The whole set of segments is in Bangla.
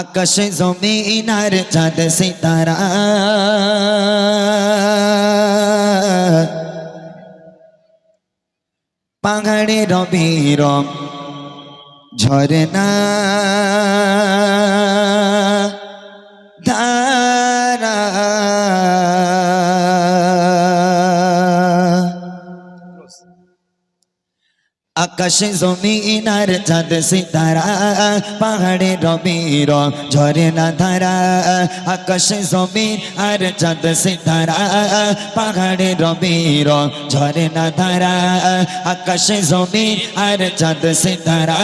আকাশে জমিনার চাঁদ সিতারা। পাহাড়ে রবি রং ঝরনা ধারা আকাশে জমিন আর চাঁদ সিতারা, পাহাড়ে রবির ঝরে না ধারা। আকাশে জমিন আর চাঁদ সিতারা, পাহাড়ে রবির ঝরে না ধারা। আকাশে জমিন আর চাঁদ সিতারা,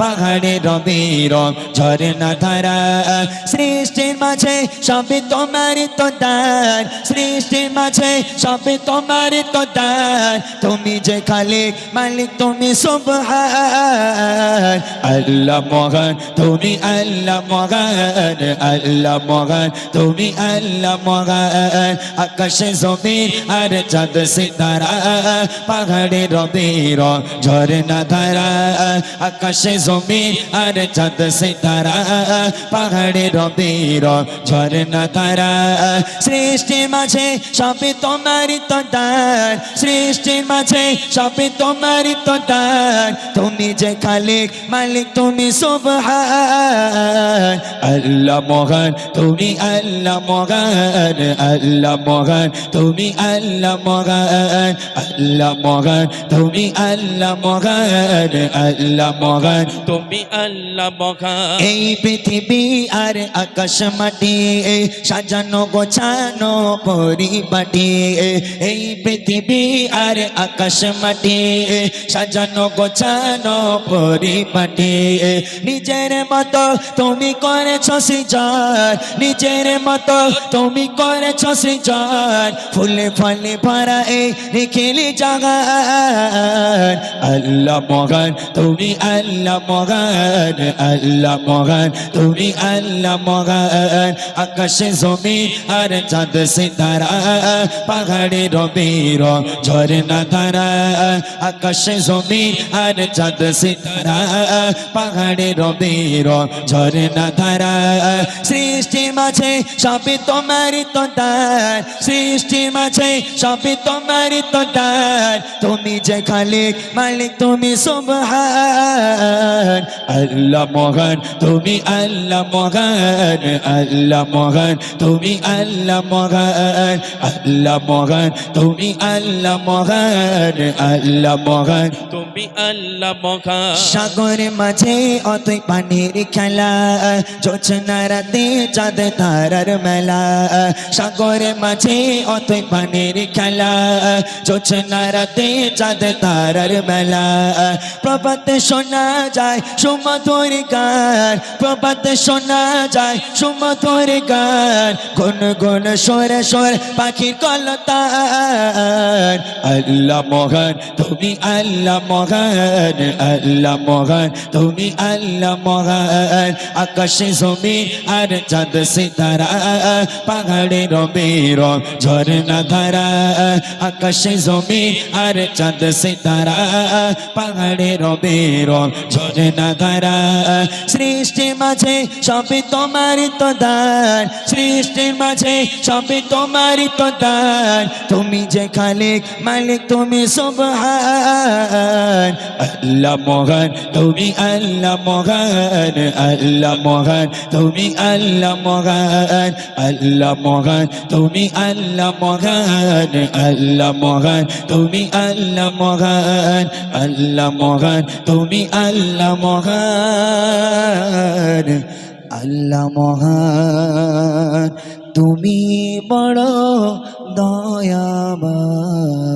পাহাড়ে রবির ঝরে না ধারা। সৃষ্টির মাঝে সবে তোমার তো দান সৃষ্টির মাঝে সবে তোমার তো দান তুমি যে খালিক মালিক তুমি সুবহান, আল্লাহ মহান তুমি আল্লাহ মহান আল্লাহ মহান তুমি আল্লাহ মহান। আকাশে জমিন আর চাঁদ সিতারা, পাহাড়ে রবির ঝরনা ধারা। আকাশে জমিন আর চাঁদ সিতারা, পাহাড়ে রবির ঝরনা ধারা। সৃষ্টির মাঝে সবে তোমারই তো দান সৃষ্টির মাঝে সবে তোমারই তো দান তুমি যে খালিক মালিক, তুমি সুবহান। আল্লাহ মহান, তুমি আল্লাহ মহান। আল্লাহ মহান, তুমি আল্লাহ মহান। আল্লাহ মহান, তুমি আল্লাহ মহান। আল্লাহ মহান, তুমি আল্লাহ মহান। এই পৃথিবী আর আকাশ মাটি, সাজানো গোছানো পরিপাটি। এই পৃথিবী আর আকাশ মাটি সাজানো গোছানো পরিপাটি। নিজের মতো তুমি করেছ সৃজন। নিজের মতো তুমি করেছ সৃজন। ফুলে ফলে ভরা এই নিখিলি জাগান। আল্লাহ মগান তুমি আল্লাহ মগান আল্লাহ মগান তুমি আল্লাহ মগান আকাশে জমিন আর চাঁদ সিতারা, পাহাড়ে রবির ঝরনা ধারা আকাশে জমিন আর চাঁদ সিতারা, পাহাড়ে রবির ঝরনা ধারা সৃষ্টির মাঝে সবে তোমারই তো দান সৃষ্টির মাঝে সবে তোমারই তো দান তুমি যে খালিক তুমি সুবহান, আল্লাহ মহান তুমি আল্লাহ মহান আল্লাহ মহান তুমি আল্লাহ মহান আল্লাহ মহান তুমি আল্লাহ মহান আল্লাহ মহান তুমি আল্লাহ মহান। সাগর মাঝে অতই পানির খেলা, জোছনা রাতে চাঁদ তারার মেলা। সাগর মাঝে অতই পানির খেলা, জোছনা রাতে চাঁদ তারার মেলা। প্রভাতে শোনা যায় সুমধুর গান। প্রভাতে শোনা যায় সুমধুর গান। গুন গুন সরে সর পাখির কলতান। আল্লাহ মহান, তুমি আল্লাহ মহান। আল্লাহ মহান, তুমি আল্লাহ মহান। আকাশে জমিন আর চাঁদ সিতারা। পাহাড়ে রবির ঝরনা ধারা। আকাশে জমিন আর চাঁদ সিতারা। পাহাড়ে রবির ঝরনা ধারা সৃষ্টির মাঝে সবে তোমারই তো দান সৃষ্টির মাঝে সবে তোমারই তো দান তুমি যে খালিক মালিক, তুমি সুবহান। আল্লাহ মহান, তুমি আল্লাহ মহান। আল্লাহ মহান, তুমি আল্লাহ মহান। আল্লাহ মহান, তুমি আল্লাহ মহান। আল্লাহ মহান, তুমি আল্লাহ মহান। আল্লাহ মহান তুমি আল্লাহ মহান আল্লাহ মহান তুমি বড় দয়াবান।